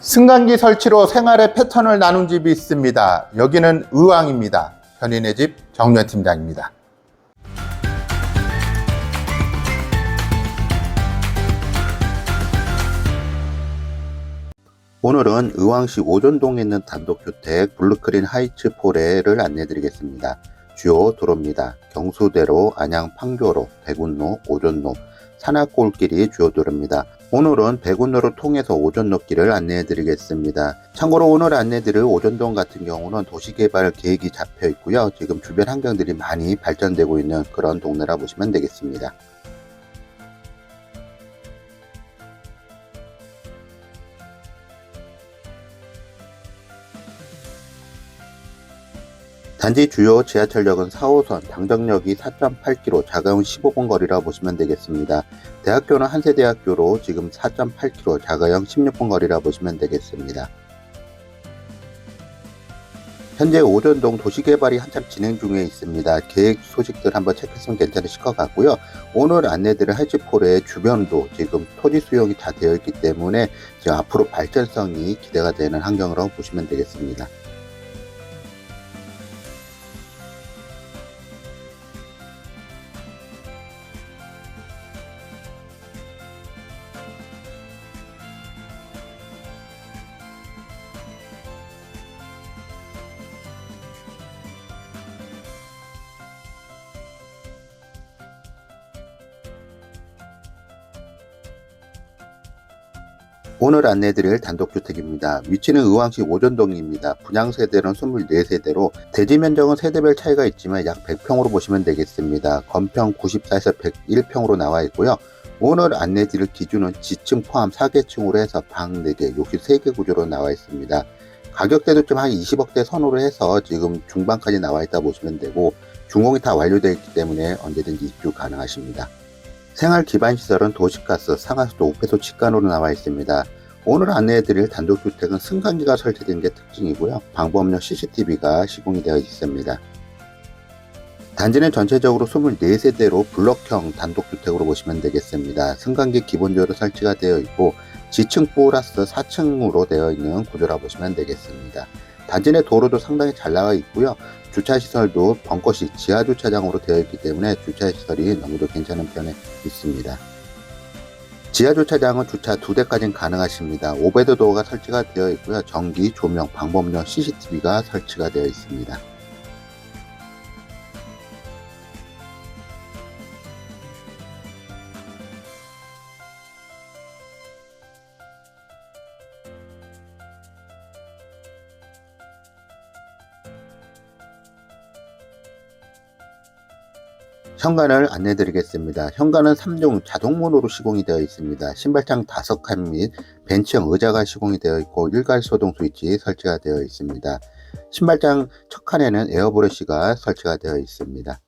승강기 설치로 생활의 패턴을 나눈 집이 있습니다. 여기는 의왕입니다. 현인의 집 정면 팀장입니다. 오늘은 의왕시 오전동에 있는 단독주택 블루크린 하이츠 포레를 안내드리겠습니다. 주요 도로입니다. 경수대로, 안양 판교로, 백운로, 오전로, 산악골길이 주요 도로입니다. 오늘은 백운로를 통해서 오전로길을 안내해드리겠습니다. 참고로 오늘 안내드릴 오전동 같은 경우는 도시개발 계획이 잡혀 있고요. 지금 주변 환경들이 많이 발전되고 있는 그런 동네라 보시면 되겠습니다. 단지 주요 지하철역은 4호선, 당정역이 4.8km, 자가용 15분 거리라 보시면 되겠습니다. 대학교는 한세대학교로 지금 4.8km, 자가용 16분 거리라 보시면 되겠습니다. 현재 오전동 도시개발이 한참 진행 중에 있습니다. 계획 소식들 한번 체크했으면 괜찮으실 것 같고요. 오늘 안내드릴 할지폴의 주변도 지금 토지 수용이 다 되어 있기 때문에 지금 앞으로 발전성이 기대가 되는 환경으로 보시면 되겠습니다. 안내드릴 단독주택입니다. 위치는 의왕시 오전동입니다. 분양세대는 24세대로 대지 면적은 세대별 차이가 있지만 약 100평으로 보시면 되겠습니다. 건평 94에서 101평으로 나와 있고요. 오늘 안내드릴 기준은 지층 포함 4개층으로 해서 방 4개, 욕실 3개 구조로 나와 있습니다. 가격대도 좀 한 20억대 선으로 해서 지금 중반까지 나와 있다 보시면 되고 준공이 다 완료되어 있기 때문에 언제든지 입주 가능하십니다. 생활 기반 시설은 도시가스, 상하수도, 우폐소 직관으로 나와 있습니다. 오늘 안내해드릴 단독주택은 승강기가 설치된 게 특징이고요. 방범용 CCTV가 시공이 되어 있습니다. 단지는 전체적으로 24세대로 블럭형 단독주택으로 보시면 되겠습니다. 승강기 기본적으로 설치가 되어 있고 지층 플러스 4층으로 되어 있는 구조라 보시면 되겠습니다. 단지 내 도로도 상당히 잘 나와 있고요. 주차시설도 벙커식 지하주차장으로 되어 있기 때문에 주차시설이 너무도 괜찮은 편에 있습니다. 지하 주차장은 주차 두 대까지는 가능하십니다. 오베드 도어가 설치가 되어 있고요. 전기, 조명, 방범용 CCTV가 설치가 되어 있습니다. 현관을 안내 드리겠습니다. 현관은 3종 자동문으로 시공이 되어 있습니다. 신발장 5칸 및 벤치형 의자가 시공이 되어 있고 일괄 소동 스위치 설치가 되어 있습니다. 신발장 첫 칸에는 에어브러시가 설치가 되어 있습니다.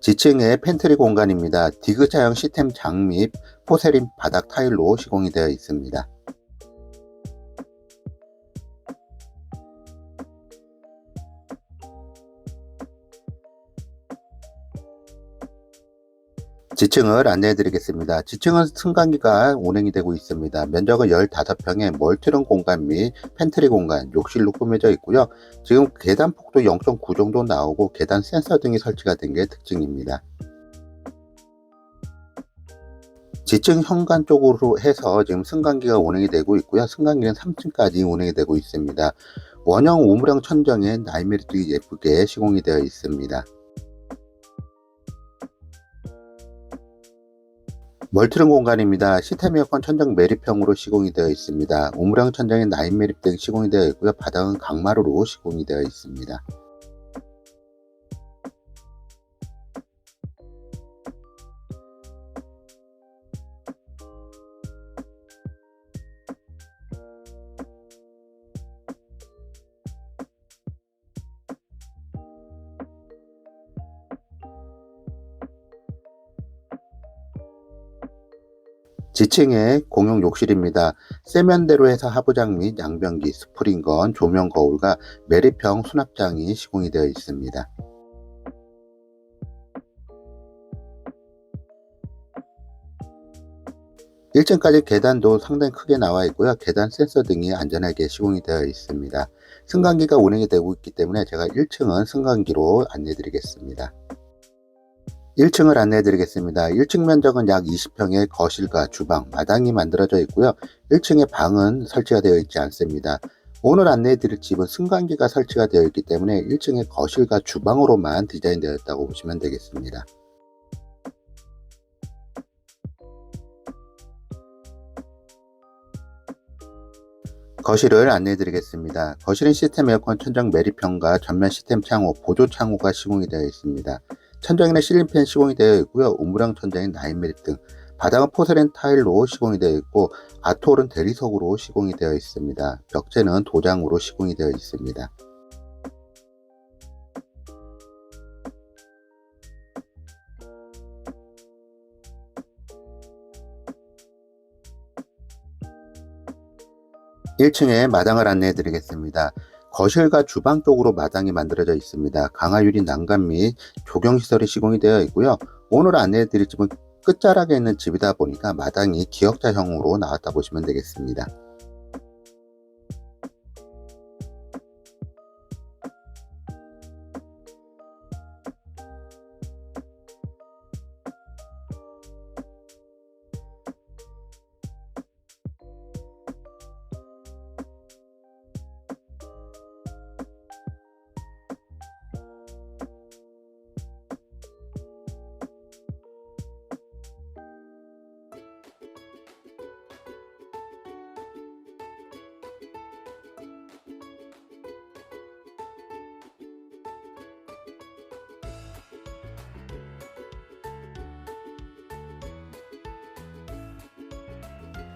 지층의 팬트리 공간입니다. 디귿자형 시스템 장 및 포세린 바닥 타일로 시공이 되어 있습니다. 지층을 안내해 드리겠습니다. 지층은 승강기가 운행이 되고 있습니다. 면적은 15평에 멀티룸 공간 및 팬트리 공간, 욕실로 꾸며져 있고요. 지금 계단 폭도 0.9 정도 나오고 계단 센서 등이 설치가 된 게 특징입니다. 지층 현관 쪽으로 해서 지금 승강기가 운행이 되고 있고요. 승강기는 3층까지 운행이 되고 있습니다. 원형 우물형 천정에 나이메리도 예쁘게 시공이 되어 있습니다. 멀티룸 공간입니다. 시스템 에어컨 천정 매립형으로 시공이 되어 있습니다. 우물형 천정에 나인 매립 등 시공이 되어 있고요. 바닥은 강마루로 시공이 되어 있습니다. 지층의 공용 욕실입니다. 세면대로 해서 하부장 및 양변기, 스프링건, 조명 거울과 매립형 수납장이 시공이 되어 있습니다. 1층까지 계단도 상당히 크게 나와 있고요. 계단 센서 등이 안전하게 시공이 되어 있습니다. 승강기가 운행이 되고 있기 때문에 제가 1층은 승강기로 안내 드리겠습니다. 1층을 안내 드리겠습니다. 1층 면적은 약 20평의 거실과 주방, 마당이 만들어져 있고요. 1층에 방은 설치가 되어 있지 않습니다. 오늘 안내해 드릴 집은 승강기가 설치가 되어 있기 때문에 1층의 거실과 주방으로만 디자인되었다고 보시면 되겠습니다. 거실을 안내해 드리겠습니다. 거실은 시스템 에어컨 천정 매립형과 전면 시스템 창호, 보조 창호가 시공이 되어 있습니다. 천정에는 실린팬 시공이 되어 있고요. 우무랑 천장인 나인매립 등 바닥은 포세렌 타일로 시공이 되어 있고 아트홀은 대리석으로 시공이 되어 있습니다. 벽체는 도장으로 시공이 되어 있습니다. 일층의 마당을 안내해 드리겠습니다. 거실과 주방 쪽으로 마당이 만들어져 있습니다. 강화유리 난간 및 조경시설이 시공이 되어 있고요. 오늘 안내해 드릴 집은 끝자락에 있는 집이다 보니까 마당이 기역자형으로 나왔다 보시면 되겠습니다.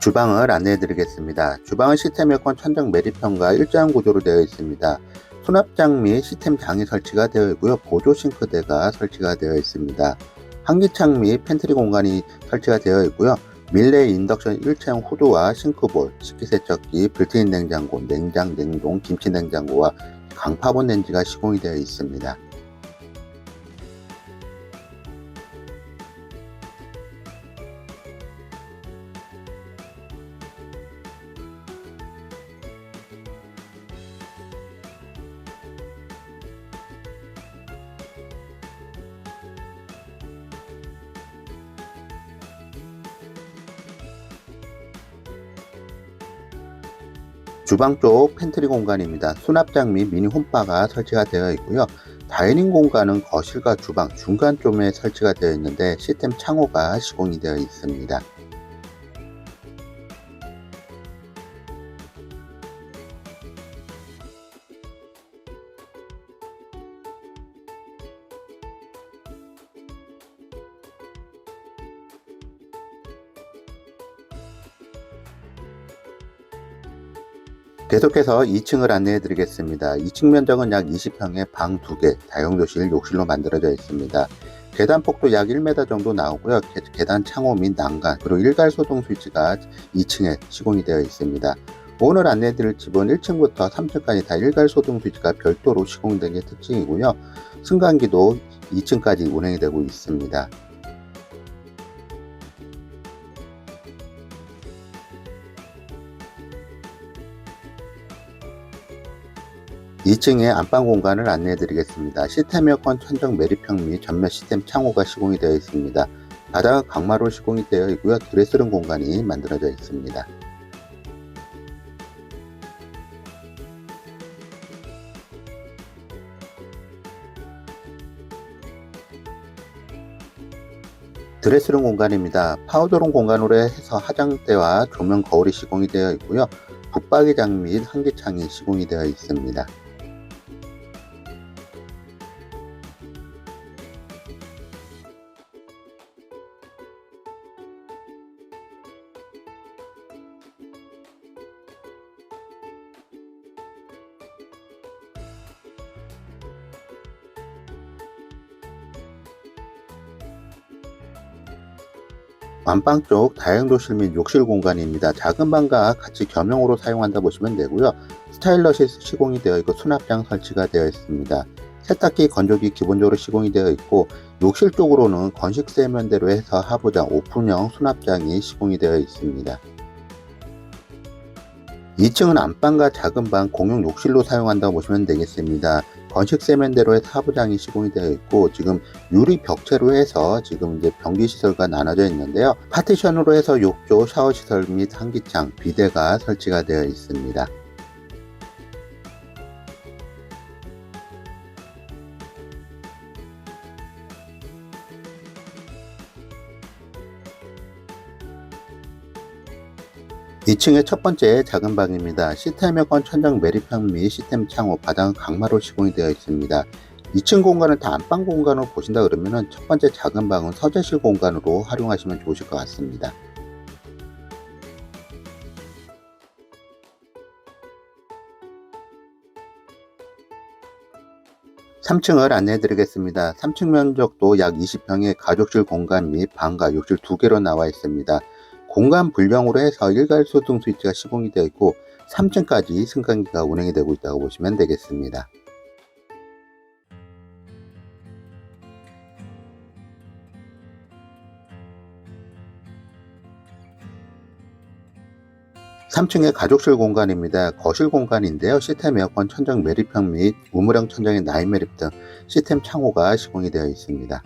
주방을 안내해 드리겠습니다. 주방은 시스템 에어컨 천정 매립형과 일자형 구조로 되어 있습니다. 수납장 및 시스템 장이 설치가 되어 있고요. 보조 싱크대가 설치가 되어 있습니다. 환기창 및 팬트리 공간이 설치가 되어 있고요. 밀레 인덕션 일체형 후드와 싱크볼, 식기세척기, 빌트인 냉장고, 냉장, 냉동, 김치 냉장고와 강파본 렌지가 시공이 되어 있습니다. ' 주방 쪽 팬트리 공간입니다. 수납장 및 미니 홈바가 설치가 되어 있고요. 다이닝 공간은 거실과 주방 중간쯤에 설치가 되어 있는데 시스템 창호가 시공이 되어 있습니다. 계속해서 2층을 안내해 드리겠습니다. 2층 면적은 약 20평에 방 2개, 다용도실, 욕실로 만들어져 있습니다. 계단 폭도 약 1m 정도 나오고요. 계- 계단 창호 및 난간, 그리고 일괄 소동 스위치가 2층에 시공이 되어 있습니다. 오늘 안내해 드릴 집은 1층부터 3층까지 다 일괄 소동 스위치가 별도로 시공된 게 특징이고요. 승강기도 2층까지 운행이 되고 있습니다. 2층의 안방 공간을 안내해 드리겠습니다. 시스템 에어컨 천정 매립형 및 전면 시스템 창호가 시공이 되어 있습니다. 바닥은 강마로 시공이 되어 있고요. 드레스룸 공간이 만들어져 있습니다. 드레스룸 공간입니다. 파우더룸 공간으로 해서 화장대와 조명 거울이 시공이 되어 있고요. 붙박이장 및 환기창이 시공이 되어 있습니다. 안방 쪽 다용도실 및 욕실 공간입니다. 작은 방과 같이 겸용으로 사용한다 보시면 되고요. 스타일러시 시공이 되어 있고 수납장 설치가 되어 있습니다. 세탁기, 건조기 기본적으로 시공이 되어 있고 욕실 쪽으로는 건식 세면대로 해서 하부장, 오픈형 수납장이 시공이 되어 있습니다. 2층은 안방과 작은 방 공용 욕실로 사용한다고 보시면 되겠습니다. 건식 세면대로 해서 하부장이 시공이 되어 있고 지금 유리 벽체로 해서 지금 이제 변기 시설과 나눠져 있는데요. 파티션으로 해서 욕조, 샤워 시설 및 환기창, 비데가 설치가 되어 있습니다. 2층의 첫 번째 작은 방입니다. 시스템 에어컨 천장 매립형 및 시스템 창호, 바닥은 강마로 시공이 되어 있습니다. 2층 공간을 다 안방 공간으로 보신다 그러면 첫 번째 작은 방은 서재실 공간으로 활용하시면 좋으실 것 같습니다. 3층을 안내해 드리겠습니다. 3층 면적도 약 20평의 가족실 공간 및 방과 욕실 두 개로 나와 있습니다. 공간 불량으로 해서 일괄 소등 스위치가 시공이 되어 있고 3층까지 승강기가 운행이 되고 있다고 보시면 되겠습니다. (3층의) 가족실 공간입니다. 거실 공간인데요. 시스템 에어컨 천장 매립형 및 우물형 천장의 나인 매립 등 시스템 창호가 시공이 되어 있습니다.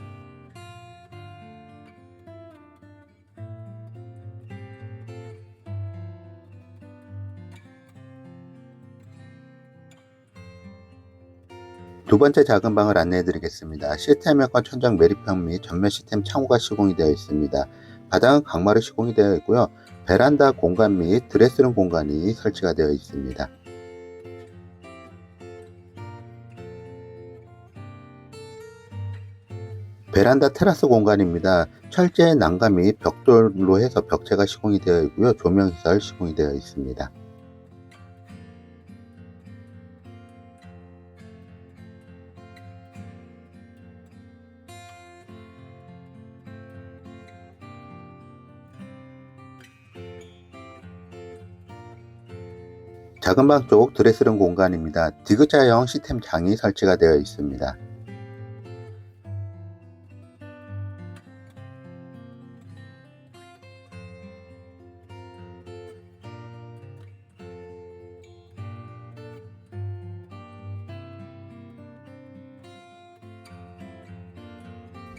두 번째 작은 방을 안내해 드리겠습니다. 시스템 에어컨 천장 매립형 및 전면 시스템 창호가 시공이 되어 있습니다. 바닥은 강마루 시공이 되어 있고요. 베란다 공간 및 드레스룸 공간이 설치가 되어 있습니다. 베란다 테라스 공간입니다. 철제 난간 및 벽돌로 해서 벽체가 시공이 되어 있고요. 조명시설 시공이 되어 있습니다. 작은 방 쪽 드레스룸 공간입니다. 디귿자형 시스템 장이 설치가 되어 있습니다.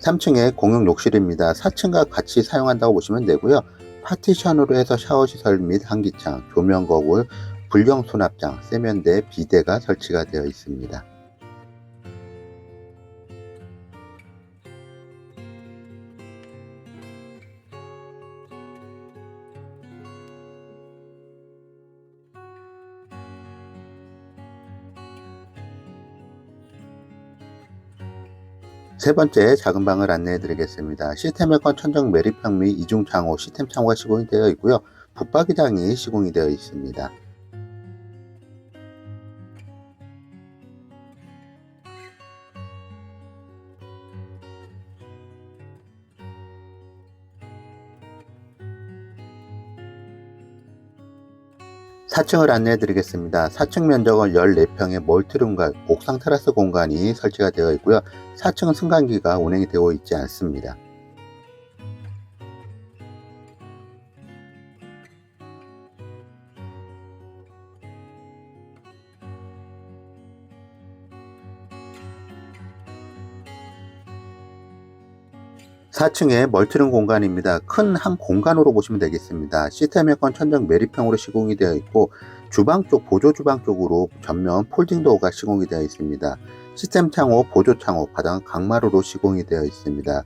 (3층에) 공용 욕실입니다. (4층과) 같이 사용한다고 보시면 되고요. 파티션으로 해서 샤워 시설 및 환기창, 조명 거울, 불경 수납장, 세면대, 비대가 설치가 되어 있습니다. 세 번째 작은 방을 안내해 드리겠습니다. 시스템 에어컨 천정 매립형 및 이중 창호, 시스템 창호가 시공이 되어 있고요. 붙박이장이 시공이 되어 있습니다. 4층을 안내해 드리겠습니다. 4층 면적은 14평의 멀티룸과 옥상 테라스 공간이 설치가 되어 있고요. 4층은 승강기가 운행이 되어 있지 않습니다. 4층에 멀티룸 공간입니다. 큰 한 공간으로 보시면 되겠습니다. 시스템 에어컨 천정 매립형으로 시공이 되어 있고 주방 쪽 보조 주방 쪽으로 전면 폴딩 도어가 시공이 되어 있습니다. 시스템 창호, 보조 창호, 바닥은 강마루로 시공이 되어 있습니다.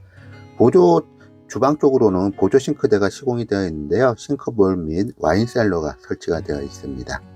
보조 주방 쪽으로는 보조 싱크대가 시공이 되어 있는데요. 싱크볼 및 와인 셀러가 설치가 되어 있습니다.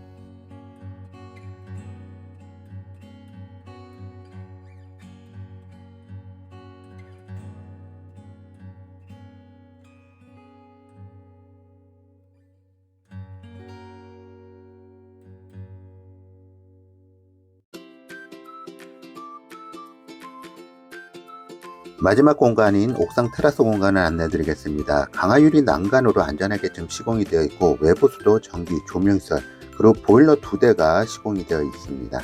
마지막 공간인 옥상 테라스 공간을 안내드리겠습니다. 강화유리 난간으로 안전하게 지금 시공이 되어 있고 외부 수도, 전기, 조명설 그리고 보일러 두 대가 시공이 되어 있습니다.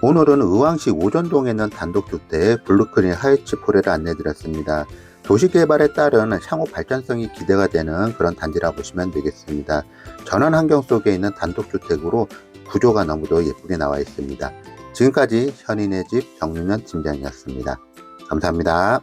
오늘은 의왕시 오전동에 있는 단독주택 블루크린 하이츠 포레를 안내드렸습니다. 도시 개발에 따른 향후 발전성이 기대가 되는 그런 단지라 보시면 되겠습니다. 전원 환경 속에 있는 단독주택으로 구조가 너무도 예쁘게 나와 있습니다. 지금까지 현인의 집 정윤현 팀장이었습니다. 감사합니다.